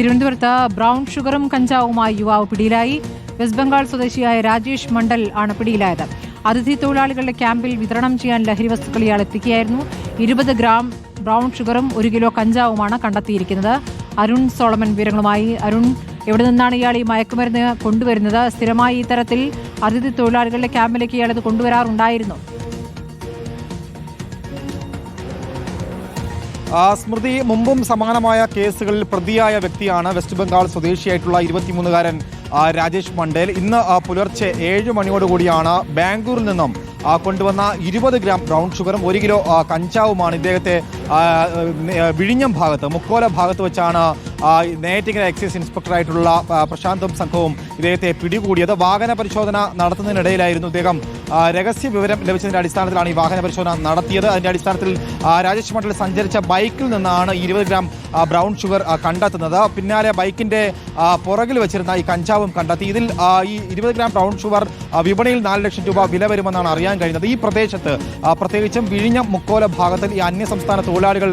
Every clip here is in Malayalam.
തിരുവനന്തപുരത്ത് ബ്രൗൺ ഷുഗറും കഞ്ചാവുമായി യുവാവ് പിടിയിലായി. വെസ്റ്റ് ബംഗാൾ സ്വദേശിയായ രാജേഷ് മണ്ഡൽ ആണ് പിടിയിലായത്. അതിഥി തൊഴിലാളികളുടെ ക്യാമ്പിൽ വിതരണം ചെയ്യാൻ ലഹരി വസ്തുക്കൾ ഇയാൾ എത്തിക്കുകയായിരുന്നു. ഇരുപത് ഗ്രാം ബ്രൗൺ ഷുഗറും ഒരു കിലോ കഞ്ചാവുമാണ് കണ്ടെത്തിയിരിക്കുന്നത്. അരുൺ സോളമൻ വിവരങ്ങളുമായി. അരുൺ എവിടെ നിന്നാണ് ഇയാൾ ഈ മയക്കുമരുന്ന് കൊണ്ടുവരുന്നത്? സ്ഥിരമായി ഇത്തരത്തിൽ അതിഥി തൊഴിലാളികളുടെ ക്യാമ്പിലേക്ക് ഇയാൾ ഇത് കൊണ്ടുവരാറുണ്ടായിരുന്നു. സ്മൃതി മുമ്പും സമാനമായ കേസുകളിൽ പ്രതിയായ വ്യക്തിയാണ് വെസ്റ്റ് ബംഗാൾ സ്വദേശിയായിട്ടുള്ള ഇരുപത്തിമൂന്നുകാരൻ രാജേഷ് മണ്ടേൽ. ഇന്ന് പുലർച്ചെ ഏഴ് മണിയോടുകൂടിയാണ് ബാംഗ്ലൂരിൽ നിന്നും കൊണ്ടുവന്ന ഇരുപത് ഗ്രാം ബ്രൗൺ ഷുഗറും ഒരു കിലോ കഞ്ചാവുമാണ് ഇദ്ദേഹത്തെ വിഴിഞ്ഞം ഭാഗത്ത് മുക്കോല ഭാഗത്ത് വെച്ചാണ് ആ, നെയ്യാറ്റിങ്കര എക്സൈസ് ഇൻസ്പെക്ടറായിട്ടുള്ള പ്രശാന്തും സംഘവും ഇദ്ദേഹത്തെ പിടികൂടിയത് വാഹന പരിശോധന നടത്തുന്നതിനിടയിലായിരുന്നു ഇദ്ദേഹം. രഹസ്യ വിവരം ലഭിച്ചതിന്റെ അടിസ്ഥാനത്തിലാണ് ഈ വാഹന പരിശോധന നടത്തിയത്. അതിന്റെ അടിസ്ഥാനത്തിൽ രാജേഷ് മണ്ഡൽ സഞ്ചരിച്ച ബൈക്കിൽ നിന്നാണ് ഇരുപത് ഗ്രാം ബ്രൗൺ ഷുഗർ കണ്ടെത്തുന്നത്. പിന്നാലെ ബൈക്കിന്റെ പുറകിൽ വെച്ചിരുന്ന ഈ കഞ്ചാവും കണ്ടെത്തി. ഇതിൽ ഈ ഇരുപത് ഗ്രാം ബ്രൗൺ ഷുഗർ വിപണിയിൽ നാല് ലക്ഷം രൂപ വില വരുമെന്നാണ് അറിയാൻ കഴിഞ്ഞത് ഈ പ്രദേശത്ത് പ്രത്യേകിച്ചും വിഴിഞ്ഞം മുക്കോല ഭാഗത്തിൽ ഈ അന്യസംസ്ഥാന തൊഴിലാളികൾ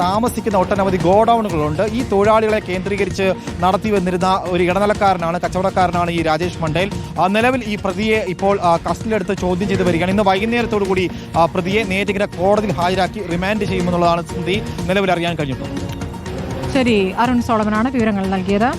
താമസിക്കുന്ന ഒട്ടനവധി ഗോഡൌണുകളുണ്ട്. ഈ തൊഴിലാളികളെ കേന്ദ്രീകരിച്ച് നടത്തി വന്നിരുന്ന ഒരു ഇടനിലക്കാരനാണ് കച്ചവടക്കാരനാണ് ഈ രാജേഷ് മണ്ടേൽ. നിലവിൽ ഈ പ്രതിയെ ഇപ്പോൾ കസ്റ്റഡിയിലെടുത്ത് ചോദ്യം ചെയ്ത് വരികയാണ്. ഇന്ന് വൈകുന്നേരത്തോടു കൂടി പ്രതിയെ നേറ്റിക്കര കോടതിയിൽ ഹാജരാക്കി റിമാൻഡ് ചെയ്യുമെന്നുള്ളതാണ് സ്മൃതി നിലവിൽ അറിയാൻ കഴിഞ്ഞിട്ടുള്ളത് ശരി അരുൺ സോളമനാണ് വിവരങ്ങൾ നൽകിയത്.